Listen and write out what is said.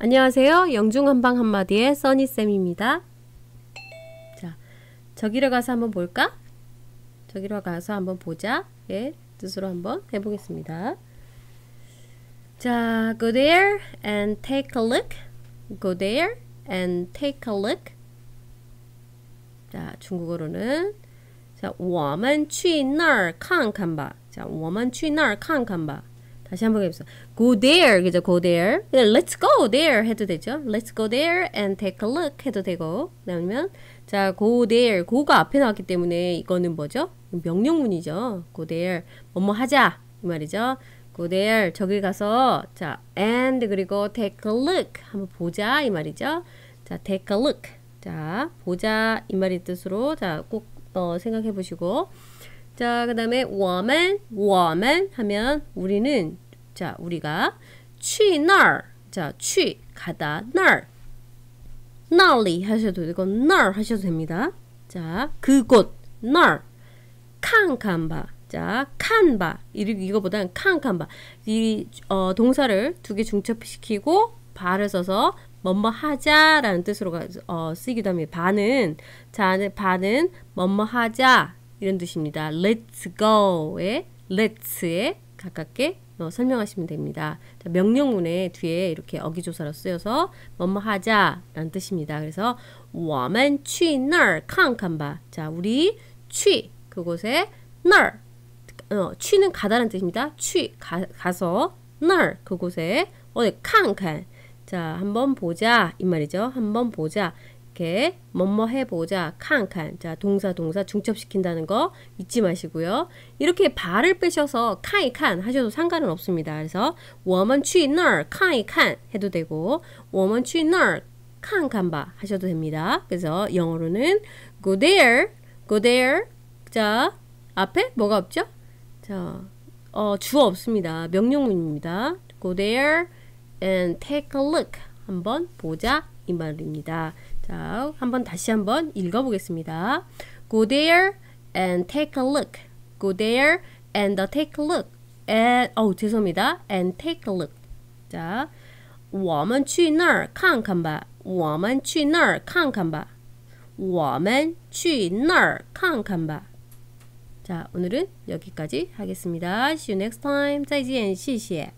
안녕하세요. 영중 한방 한마디의 써니쌤입니다. 자, 저기로 가서 한번 볼까? 저기로 가서 한번 보자. 예, 뜻으로 한번 해보겠습니다. 자, go there and take a look. go there and take a look. 자, 중국어로는 자, 我们去那儿看看吧. 자, 我们去那儿看看吧. 다시 한번 해보세요. Go there, 그죠? Go there. Let's go there 해도 되죠. Let's go there and take a look 해도 되고. 그러면 자, go there. go가 앞에 나왔기 때문에 이거는 뭐죠? 명령문이죠. go there. 뭐뭐 하자 이 말이죠. go there. 저기 가서 자, and 그리고 take a look 한번 보자 이 말이죠. 자, take a look. 자, 보자 이 말의 뜻으로 자, 꼭 어, 생각해 보시고. 자, 그 다음에 我们,我们 하면 우리는 자, 우리가 去那儿 자, 去 가다 那儿那里 하셔도 되고 那儿 하셔도 됩니다. 자, 그곳 那儿 칸칸바 자, 칸바 이거보다는 칸칸바 이 어, 동사를 두 개 중첩시키고 바를 써서 뭐뭐 하자라는 뜻으로 어, 쓰기도 합니다. 바는 자, 바는 뭐뭐 하자 이런 뜻입니다. Let's go의 let's에 가깝게 어, 설명하시면 됩니다. 자, 명령문에 뒤에 이렇게 어기조사로 쓰여서 뭐뭐 하자라는 뜻입니다. 그래서 我们去那儿看看吧. 자, 우리 去 그곳에 那儿 어, 去는 가다라는 뜻입니다. 去 가, 가서 那儿 그곳에 어디 看看 자, 한번 보자 이 말이죠. 한번 보자. 이렇게 뭐뭐 해보자 칸칸 자 동사 동사 중첩시킨다는 거 잊지 마시고요. 이렇게 발을 빼셔서 칸이칸 하셔도 상관은 없습니다. 그래서 워먼취널 칸이칸 해도 되고 워먼 취너 칸칸바 하셔도 됩니다. 그래서 영어로는 go there go there. 자 앞에 뭐가 없죠? 자 어, 주어 없습니다. 명령문입니다. go there and take a look. 한번 보자 이 말입니다. 자, 한번 다시 한번 읽어보겠습니다. Go there and take a look. Go there and take a look. And, 어 죄송합니다. And take a look. 자, 我们去那儿看看吧.我们去那儿看看吧.我们去那儿看看吧. 자, 오늘은 여기까지 하겠습니다. See you next time. 再见,谢谢.